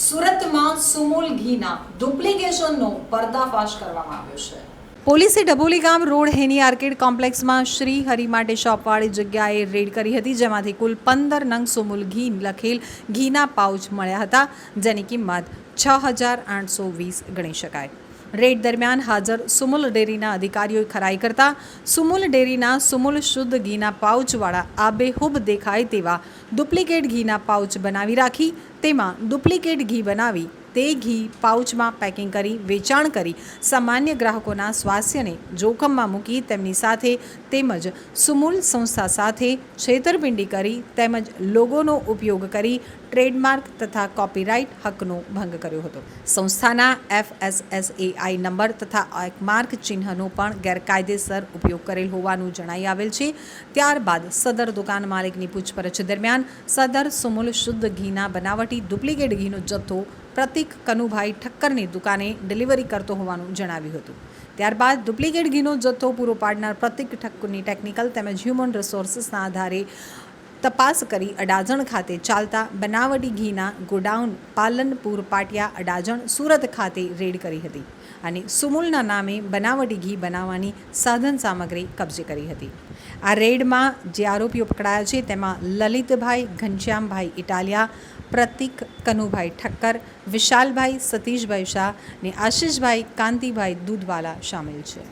સુરતમાં સુમુલ ઘીના ડુપ્લિકેશનનો પર્દાફાશ કરવામાં આવ્યો છે. પોલીસે ડભોલી ગામ રોડ હેની આર્કેડ કોમ્પ્લેક્સમાં શ્રી હરિ માટે શોપવાળી જગ્યાએ રેડ કરી હતી, જેમાંથી કુલ પંદર નંગ સુમુલ ઘી, લખેલ ઘીના પાઉચ મળ્યા હતા, જેની કિંમત છ હજાર આઠસો વીસ ગણી શકાય. રેડ દરમિયાન હાજર સુમુલ ડેરીના અધિકારીઓએ ખરાઈ કરતા, સુમુલ ડેરીના સુમુલ શુદ્ધ ઘીના પાઉચવાળા આબેહૂબ દેખાય તેવા ડુપ્લિકેટ ઘીના પાઉચ બનાવી રાખી, તેમાં ડુપ્લિકેટ ઘી બનાવી તે ઘી પાઉચમાં પેકિંગ કરી, વેચાણ કરી સામાન્ય ગ્રાહકોના સ્વાસ્થ્યને જોખમમાં મૂકી તેમની સાથે તેમજ સુમૂલ સંસ્થા સાથે છેતરપિંડી કરી તેમજ લોગોનો ઉપયોગ કરી ટ્રેડમાર્ક તથા કોપીરાઇટ હકનો ભંગ કર્યો હતો. સંસ્થાના એફએસએસએઆઈ નંબર તથા માર્ક ચિહ્નનો પણ ગેરકાયદેસર ઉપયોગ કરેલ હોવાનું જણાઈ આવેલ છે. ત્યારબાદ સદર દુકાન માલિકની પૂછપરછ દરમિયાન સદર સુમૂલ શુદ્ધ ઘીના બનાવટી ડુપ્લિકેટ ઘીનો જથ્થો પ્રતિક કનુભાઈ ઠક્કરની દુકાને ડિલિવરી કરતો હોવાનું જણાવ્યું હતું. ત્યારબાદ ડુપ્લિકેટ ઘીનો જથ્થો પૂરો પાડનાર પ્રતિક ઠક્કરની ટેકનિકલ તેમજ હ્યુમન રિસોર્સિસના આધારે તપાસ કરી અડાજણ ખાતે ચાલતા બનાવટી ઘીના ગોડાઉન પાલનપુર પાટિયા અડાજણ સુરત ખાતે રેડ કરી હતી અને સુમુલના નામે બનાવટી ઘી બનાવવાની સાધન સામગ્રી કબજે કરી હતી. આ રેડમાં જે આરોપીઓ પકડાયા છે તેમાં લલિતભાઈ ઘનશ્યામભાઈ ઇટાલિયા, પ્રતિક કનુભાઈ ઠક્કર, વિશાલભાઈ સતીશભાઈ શાહ અને આશીષભાઈ કાંતિભાઈ દૂધવાલા સામેલ છે.